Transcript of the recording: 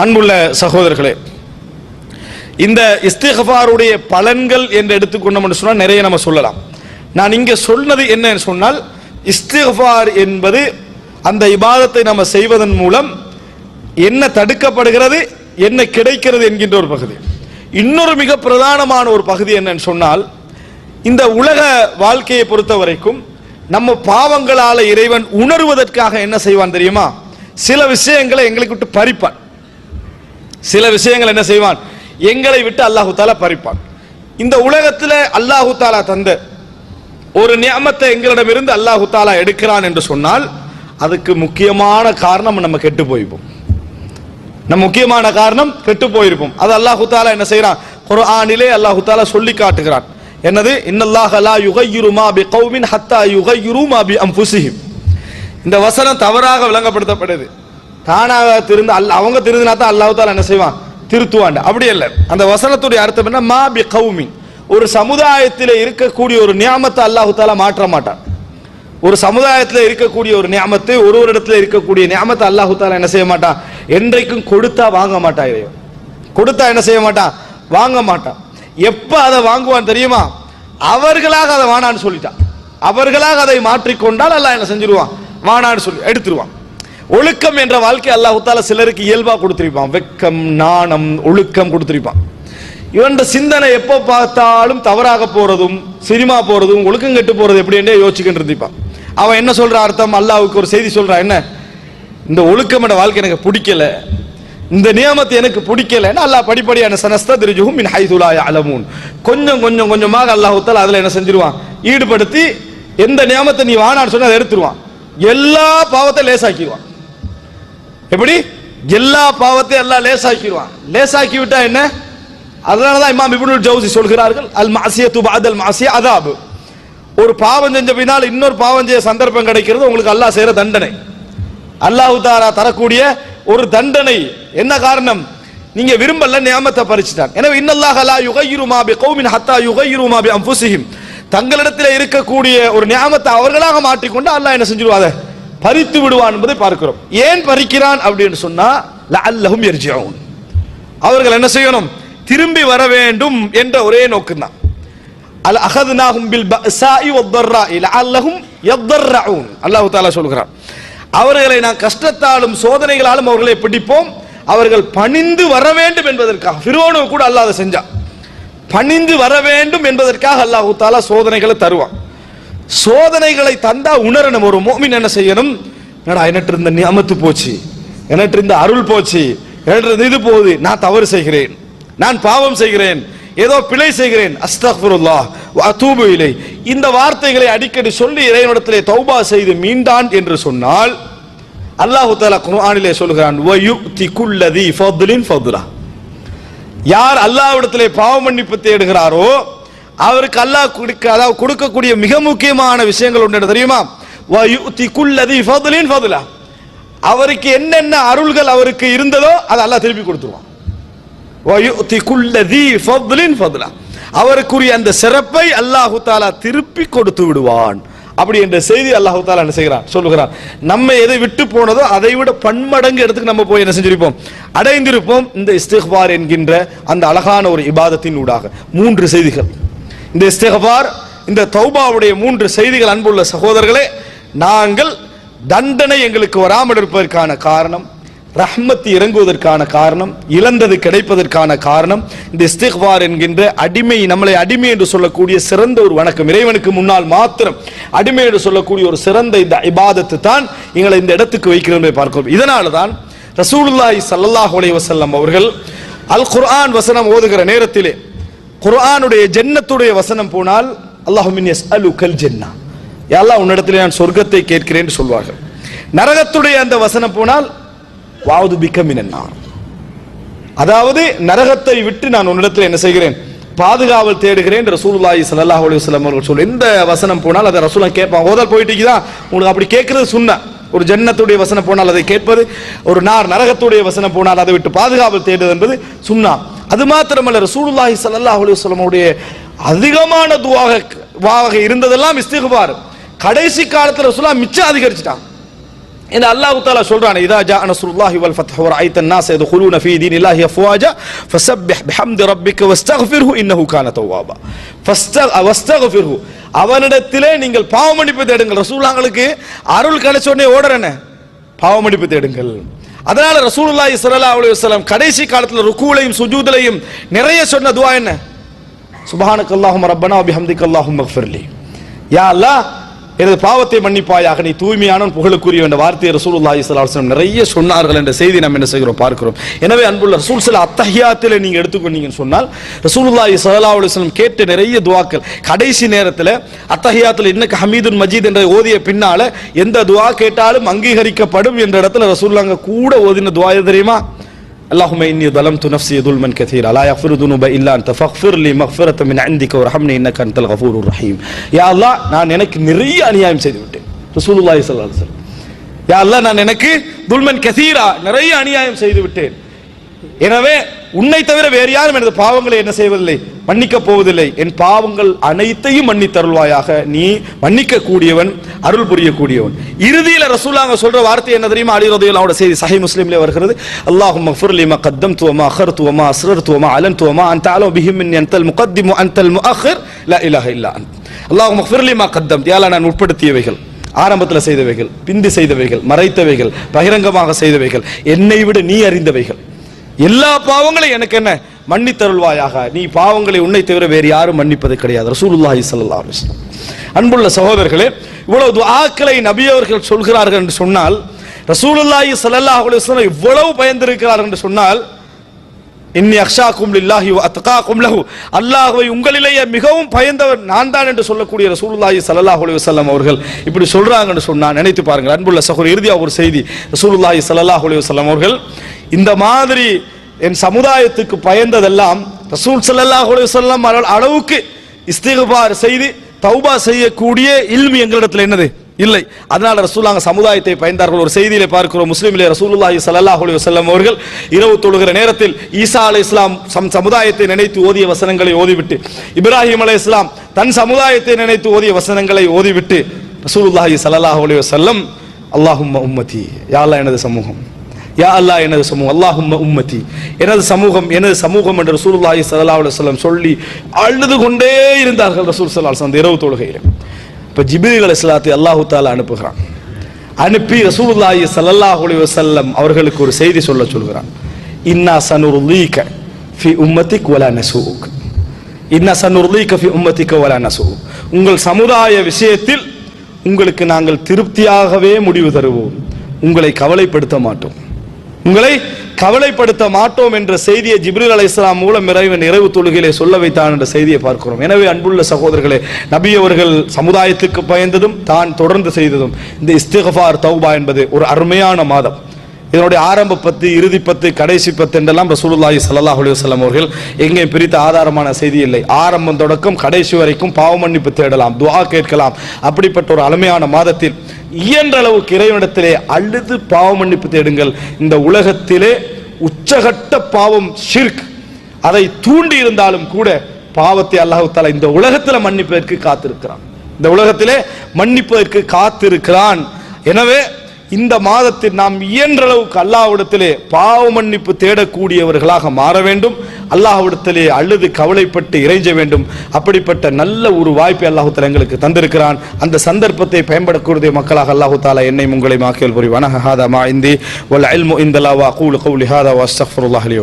அன்புள்ள சகோதரர்களே இந்த இஸ்திகஃபாருடைய பலன்கள் என்று எடுத்துக்கொண்டோம் என்று சொன்னால் நிறைய நம்ம சொல்லலாம். நான் இங்கே சொன்னது என்னன்னு சொன்னால் இஸ்திகஃபார் என்பது அந்த இபாதத்தை நம்ம செய்வதன் மூலம் என்ன தடுக்கப்படுகிறது என்ன கிடைக்கிறது என்கின்ற ஒரு பகுதி. இன்னொரு மிக பிரதானமான ஒரு பகுதி என்னன்னு சொன்னால் இந்த உலக வாழ்க்கையை பொறுத்த வரைக்கும் நம்ம பாவங்களால இறைவன் உணர்வதற்காக என்ன செய்வான் தெரியுமா? சில விஷயங்களை எங்களுக்கு விட்டு பறிப்பான். சில விஷயங்கள் என்ன செய்வான்? எங்களை விட்டு அல்லாஹு தாலா பறிப்பான். இந்த உலகத்தில் அல்லாஹு தாலா தந்த ஒரு நியமத்தை எங்களிடமிருந்து அல்லாஹு தாலா எடுக்கிறான் என்று சொன்னால் அதுக்கு முக்கியமான காரணம் நம்ம கெட்டு போயிருப்போம். நம் முக்கியமான காரணம் கெட்டு போயிருப்போம். அது அல்லாஹு தாலா என்ன செய்யறான் குர்ஆனிலே அல்லாஹு தாலா சொல்லி காட்டுகிறான். என்னது? இன்னல்லாஹ லா யுகையிரு மா பி கௌமின் ஹத்தா யுகையிரு மா பி அம்புசிஹிம். இந்த வசனம் தவறாக விளங்கப்படுத்தப்படுது. தானாக திருந்து அல்ல அவங்க திருந்தினா தான் அல்லாஹ் என்ன செய்வான்? திருத்துவான் அப்படி இல்லை அந்த வசனத்துடைய அர்த்தம் என்ன? மா பி கவுமின் ஒரு சமுதாயத்தில் இருக்கக்கூடிய ஒரு நியாமத்தை அல்லாஹு தாலா மாற்ற மாட்டான். ஒரு சமுதாயத்தில் இருக்கக்கூடிய ஒரு நியாமத்தை ஒரு ஒரு இடத்துல இருக்கக்கூடிய நியாமத்தை அல்லாஹு தாலா என்ன செய்ய மாட்டான்? என்றைக்கும் கொடுத்தா வாங்க மாட்டான் இறைவன். கொடுத்தா என்ன செய்ய மாட்டான்? வாங்க மாட்டான். எப்போ அதை வாங்குவான் தெரியுமா? அவர்களாக அதை வானான்னு சொல்லிட்டான். அவர்களாக அதை மாற்றிக்கொண்டால் அல்லாஹ் என்ன செஞ்சிருவான்? வானான்னு சொல்லி எடுத்துருவான். ஒழுக்கம் என்ற வாழ்க்கை அல்லாஹ் சிலருக்கு இயல்பா கொடுத்திருப்பான். வெக்கம் நாணம் ஒழுக்கம் கொடுத்திருப்பான். இவன் சிந்தனை எப்போ பார்த்தாலும் தவறாக போறதும் சினிமா போறதும் ஒழுக்கம் கெட்டு போறது எப்படி என்றே யோசிச்சுக்கிட்டு இருந்திருப்பான். அவன் என்ன சொல்ற அர்த்தம்? அல்லாவுக்கு ஒரு செய்தி சொல்றான் என்ன? இந்த ஒழுக்கம் என்ற வாழ்க்கை எனக்கு பிடிக்கல. இந்த நியமத்தை எனக்கு பிடிக்கலன்னு அல்லாஹ் படிப்படியான சனஸ்தா திருஜுகும் மின் ஹைதுலா அலமூன் கொஞ்சம் கொஞ்சம் கொஞ்சமாக அல்லாஹுத்தால் அதில் அதுல என்ன செஞ்சிருவான்? ஈடுபடுத்தி எந்த நியமத்தை நீ வானான்னு சொன்னா அதை எடுத்துருவான். எல்லா பாவத்தை லேசாக்கிடுவான் எப்படி? எல்லா பாவத்தையும் எல்லாம் லேசாக்கிடுவான். லேசாக்கி விட்டா என்ன? அதனால தான் இமாம் இப்னு ஜவுசி சொல்கிறார்கள் அல் மாசிய துபாத் அல் மாசிய அதாபு. ஒரு பாவம் செஞ்ச பின்னால் இன்னொரு பாவம் செய்ய சந்தர்ப்பம் கிடைக்கிறது உங்களுக்கு அல்லாஹ் செய்கிற தண்டனை. அல்லாஹு தாரா தரக்கூடிய ஒரு தண்டனை. என்ன காரணம்? நீங்க விரும்பல நியமத்தை பறிச்சுட்டான் எனவே இன்னல்லாஹ் லா யுகையிரு பி கௌமின் ஹத்தா யுகையிரு மா பி அன்ஃபுஸிஹிம் தங்களிடத்தில் இருக்கக்கூடிய ஒரு நியமத்தை அவர்களாக மாற்றிக்கொண்டு அல்லாஹ் என்ன செஞ்சிருவாத பறித்து விடுவான் என்பதை பார்க்கிறோம். ஏன் பறிக்கிறான் அப்படின்னு சொன்னா அல்லஹும் எரிஜியாவும் அவர்கள் என்ன செய்யணும்? திரும்பி வர வேண்டும் என்ற ஒரே நோக்கம் தான் அல் அகதுனாஹும் பில் பஸாஇ வத்தர்ராஇ லஅல்லஹும் யத்தர்ரஊன். அல்லாஹ் தாலா சொல்கிறான் அவர்களை நான் கஷ்டத்தாலும் சோதனைகளாலும் அவர்களை பிடிப்போம். அவர்கள் பணிந்து வர வேண்டும் என்பதற்காக. ஃபிரோனு கூட அல்லாஹ் செஞ்சான். பணிந்து வர வேண்டும் என்பதற்காக அல்லாஹு தாலா சோதனைகளை தருவான். சோதனைகளை தந்தா உணரணும். ஒரு மோமின் என்ன செய்யணும்? என்னடா என்கிட்ட இருந்த நியமத்து போச்சு. என்கிட்ட இருந்த அருள் போச்சு. என்கிட்ட இருந்த இது போகுது. நான் தவறு செய்கிறேன். நான் பாவம் செய்கிறேன். ஏதோ பிழை செய்கிறேன். அஸ்தக்ஃபிருல்லாஹ் வ அதூபு இலை. இந்த வார்த்தைகளை அடிக்கடி சொல்லி இறைவனிடத்திலே தௌபா செய்து மீண்டான் என்று சொன்னால் அல்லாஹு தாலா குர்ஆனிலே சொல்கிறான் வ தி குல்லதி ஃபதுலின் ஃபதுலா. யார் அல்லாஹ்விடத்திலே பாவ மன்னிப்பு தேடுகிறாரோ அவருக்கு அல்லாஹ் கொடுக்க அதாவது கொடுக்கக்கூடிய மிக முக்கியமான விஷயங்கள் ஒன்று தெரியுமா? வ யுக்தி குல்லதி அவருக்கு என்னென்ன அருள்கள் அவருக்கு இருந்ததோ அதை அல்லாஹ் திருப்பி கொடுத்துருவான். வயுத்தி குல்லதி ஃபத்லின் அவருக்குரிய அந்த சிறப்பை அல்லாஹு தாலா திருப்பி கொடுத்து விடுவான். அப்படி என்ற செய்தி அல்லாஹு தாலா என்ன செய்கிறான்? சொல்லுகிறான். நம்ம எதை விட்டு போனதோ அதை விட பன்மடங்கு இடத்துக்கு நம்ம போய் என்ன செஞ்சிருப்போம்? அடைந்திருப்போம். இந்த இஸ்திக்பார் என்கின்ற அந்த அழகான ஒரு இபாதத்தின் ஊடாக. மூன்று செய்திகள். இந்த இஸ்திகபார் இந்த தௌபாவுடைய மூன்று செய்திகள் அன்புள்ள சகோதரர்களே நாங்கள் தண்டனை எங்களுக்கு வராமல் இருப்பதற்கான காரணம் ரஹ்மத் இறங்குவதற்கான காரணம் இழந்தது கிடைப்பதற்கான காரணம் இந்த இஸ்திக்பார் என்கின்ற அடிமை நம்மளை அடிமை என்று சொல்லக்கூடிய சிறந்த ஒரு வணக்கம். இறைவனுக்கு முன்னால் மாத்திரம் அடிமை என்று சொல்லக்கூடிய ஒரு சிறந்த இந்த இபாதத்து தான் எங்களை இந்த இடத்துக்கு வைக்கிறது பார்க்கிறோம். இதனால தான் ரசூலுல்லாஹி சல்லாஹ் அலைஹி வஸல்லம் அவர்கள் அல் குர்ஆன் வசனம் ஓதுகிற நேரத்திலே குர்ஆனுடைய ஜென்னத்துடைய வசனம் போனால் அல்லாஹுமின் எஸ் அலு கல் ஜென்னா யாரா உன்னிடத்தில் நான் சொர்க்கத்தை கேட்கிறேன் சொல்வார்கள். நரகத்துடைய அந்த வசனம் போனால் வாவது பிக்க அதாவது நரகத்தை விட்டு நான் உன்னிடத்தில் என்ன செய்கிறேன்? பாதுகாவல் தேடுகிறேன் ரசூலுல்லாஹி ஸல்லல்லாஹு அலைஹி வஸல்லம் அவர்கள் சொல்ல எந்த வசனம் போனால் அதை ரசூலா கேட்பான். ஓதல் போயிட்டீங்களா உங்களுக்கு அப்படி கேட்கறது சுன்ன ஒரு ஜன்னத்துடைய வசனம் போனால் அதை கேட்பது ஒரு நார் நரகத்துடைய வசனம் போனால் அதை விட்டு பாதுகாவல் தேடுவது என்பது சுன்னா அது மாத்திரமல்ல ரசூலுல்லாஹி ஸல்லல்லாஹு அலைஹி வஸல்லம் உடைய அதிகமான துவாக வாக இருந்ததெல்லாம் இஸ்திக்பார் கடைசி காலத்துல ரசூலா மிச்சம் அதிகரிச்சிட்டான் இந்த அல்லாஹ் தாலா சொல்றானே இதா ஜா நஸ்ருல்லாஹி வல் ஃபத்ஹு வ ரஅய்த الناس يدخلون في دين الله افواجا فسبح بحمد ربك واستغفره انه كان توابا واستغفره அவனிடத்திலே நீங்கள் பாவ மன்னிப்பு தேடுங்கள் ரசூலுல்லாஹ்களுக்கு அருள் கிடைச்ச உடனே ஓடுறேனே பாவ மன்னிப்பு தேடுங்கள் அதனால ரசூலுல்லாஹி ஸல்லல்லாஹு அலைஹி வஸல்லம் கடைசி காலத்துல ருக்குலையும் சுஜூதுலையும் நிறைய சொன்ன துஆ என்ன? சுபஹானக அல்லாஹும்ம ரப்பனா வ பிஹம்திக அல்லாஹும்ம யா அல்லாஹ் எனது பாவத்தை மன்னிப்பாயாக நீ தூய்மையான புகழுக்குரிய என்ற வார்த்தையை ரசூலுல்லா ஸல்லல்லாஹு அலைஹி நிறைய சொன்னார்கள் என்ற செய்தி நம்ம என்ன செய்கிறோம் பார்க்கிறோம். எனவே அன்புள்ள ரசூல் சில அத்தஹியாத்திலே நீங்கள் எடுத்துக்கொண்டீங்கன்னு சொன்னால் ரசூலுல்லா சல்லா அலுவலம் கேட்ட நிறைய துவாக்கள். கடைசி நேரத்தில் அத்தஹியாத்தில் இன்னக்கு ஹமீதுன் மஜீத் என்ற ஓதிய பின்னால் எந்த துவா கேட்டாலும் அங்கீகரிக்கப்படும் என்ற இடத்துல ரசூல்லாங்க கூட ஓதின துவா தெரியுமா? اللهم اني ظلمت نفسي ظلما كثيرا لا يغفر الذنوب الا انت فاغفر لي مغفرة من عندك وارحمني انك انت الغفور الرحيم يا الله நான் எனக்கு நிறைய அநியாயம் செய்து விட்டேன் ரசூலுல்லாஹி ஸல்லல்லாஹு அலைஹி வஸல்லம் யா அல்லாஹ் நான் எனக்கு துல்மன் கசீரா நிறைய அநியாயம் செய்து விட்டேன் எனவே உன்னை தவிர வேறு யாரும் எனது பாவங்களை என்ன செய்வதில்லை மன்னிக்க போவதில்லை. என் பாவங்கள் அனைத்தையும் மன்னித்தருள்வாயாக நீ மன்னிக்க கூடியவன் அருள் புரியக்கூடியவன். இறுதியில் ரசூலாங்க சொல்ற வார்த்தை என்ன தெரியுமா? அலி ரதையில் அவனோட செய்தி சஹி முஸ்லீம்ல வருகிறது. அல்லாஹ் மஃபுர்லிமா கத்தம் துவமா அஹர் துவமா அஸ்ரர் துவமா அலன் துவமா அந்த அலோ பிஹிமின் அந்தல் முகத்திமு அந்தல் முஹர் ல இலஹ இல்லா அல்லாஹ் மஃபுர்லிமா கத்தம் தியாலா நான் உட்படுத்தியவைகள். ஆரம்பத்தில் செய்தவைகள் பிந்தி செய்தவைகள் மறைத்தவைகள் பகிரங்கமாக செய்தவைகள் என்னை விட நீ அறிந்தவைகள். எல்லா பாவங்களையும் எனக்கு என்ன? மன்னித்தருள்வாயாக. நீ பாவங்களை உன்னை தவிர வேறு யாரும் மன்னிப்பது கிடையாது. ரசூலுல்லாஹி சல்லா அன்புள்ள சகோதரர்களே இவ்வளவு துவாக்களை நபி அவர்கள் சொல்கிறார்கள் என்று சொன்னால் ரசூலுல்லாஹி ஸல்லல்லாஹு அலைஹி இவ்வளவு பயந்திருக்கிறார்கள் என்று சொன்னால் இன்னி அக்ஷாக்கும் லில்லாஹி அத்தகா அத்காக்கும் லஹு. உங்களிலேயே மிகவும் பயந்தவர் நான் தான் என்று சொல்லக்கூடிய ரசூலுல்லாஹி ஸல்லல்லாஹு அலைஹி அவர்கள் இப்படி சொல்றாங்கன்னு சொன்னா நினைத்து பாருங்கள். அன்புள்ள சகோதரர் இறுதியாக ஒரு செய்தி. ரசூலுல்லாஹி ஸல்லல்லாஹு அலைஹி வஸல்லம் அவர்கள் இந்த மாதிரி என் சமுதாயத்துக்கு பயந்ததெல்லாம் ரசூல் சல்லாஹ் சொல்லம் அளவுக்கு இஸ்திக்பார் செய்து தௌபா செய்யக்கூடிய இல்மி எங்களிடத்தில் என்னது? இல்லை. அதனால ரசூலாங்க சமுதாயத்தை பயந்தார்கள். ஒரு செய்தியிலே பார்க்கிறோம். முஸ்லீமிலே ரசூலுல்லாஹி சல்லாஹ் அலைஹி வஸல்லம் அவர்கள் இரவு தொழுகிற நேரத்தில் ஈசா அலை இஸ்லாம் சம் சமுதாயத்தை நினைத்து ஓதிய வசனங்களை ஓதிவிட்டு இப்ராஹிம் அலை இஸ்லாம் தன் சமுதாயத்தை நினைத்து ஓதிய வசனங்களை ஓதிவிட்டு ரசூலுல்லாஹி சல்லாஹ் அலைஹி வஸல்லம் அல்லாஹும் உம்மதி. யா எனது சமூகம். யா அல்லாஹ் எனது சமூகம் அல்லாஹும் உம்மதி எனது சமூகம் எனது சமூகம் என்று ரசூலுல்லாஹி சல்லா அலுவலம் சொல்லி அழுது கொண்டே இருந்தார்கள் ரசூல் சல்லா அந்த இரவு தொழுகையில். இப்போ ஜிபிரில் அலைஹிஸ்ஸலாத்தை அல்லாஹு தாலா அனுப்புகிறான். அனுப்பி ரசூலுல்லாஹி சல்லாஹ் அலி வசல்லம் அவர்களுக்கு ஒரு செய்தி சொல்ல சொல்கிறான். இன்னா சனுர்லீக ஃபி உம்மத்திக் வலா நசூக் இன்னா சனுர்லீக ஃபி உம்மத்திக வலா நசூக் உங்கள் சமுதாய விஷயத்தில் உங்களுக்கு நாங்கள் திருப்தியாகவே முடிவு தருவோம். உங்களை கவலைப்படுத்த மாட்டோம். உங்களை கவலைப்படுத்த மாட்டோம் என்ற செய்தியை ஜிப்ரில் அலை இஸ்லாம் மூலம் இறைவன் நிறைவு தொழுகையிலே சொல்ல வைத்தான் என்ற செய்தியை பார்க்கிறோம். எனவே அன்புள்ள சகோதரர்களே நபி அவர்கள் சமுதாயத்துக்கு பயந்ததும் தான் தொடர்ந்து செய்ததும் இந்த இஸ்திகஃபார் தௌபா என்பது ஒரு அருமையான மாதம். இதனுடைய ஆரம்ப பத்து இறுதி பத்து கடைசி பத்து என்றெல்லாம் ரசூலுல்லாஹி சல்லாஹ் அலுவலம் அவர்கள் எங்கேயும் பிரித்த ஆதாரமான செய்தி இல்லை. ஆரம்பம் தொடக்கம் கடைசி வரைக்கும் பாவ மன்னிப்பு தேடலாம் துவா கேட்கலாம். அப்படிப்பட்ட ஒரு அருமையான மாதத்தில் இயன்ற அளவுக்கு இறைவனிடத்திலே அழுது பாவ மன்னிப்பு தேடுங்கள். இந்த உலகத்திலே உச்சகட்ட பாவம் ஷிர்க் அதை தூண்டி இருந்தாலும் கூட பாவத்தை அல்லாஹ் தாலா இந்த உலகத்தில் மன்னிப்பதற்கு காத்திருக்கிறான். இந்த உலகத்திலே மன்னிப்பதற்கு காத்திருக்கிறான். எனவே இந்த மாதத்தில் நாம் இயன்ற அளவுக்கு அல்லாஹ்விடத்திலே பாவ மன்னிப்பு தேடக்கூடியவர்களாக மாற வேண்டும். அல்லாஹ்விடத்திலே அழுது கவலைப்பட்டு இறைஞ்ச வேண்டும். அப்படிப்பட்ட நல்ல ஒரு வாய்ப்பை அல்லாஹு தாலா எங்களுக்கு தந்திருக்கிறான். அந்த சந்தர்ப்பத்தை பயன்படக்கூடிய மக்களாக அல்லாஹு தாலா என்னை உங்களை மாக்கியல் புரிவான ஹாதா மா இந்தி வல் அல்மு இந்தலா வா கூலு கவுலி ஹாதா வா அஸ்தக்ஃபிருல்லாஹ் லி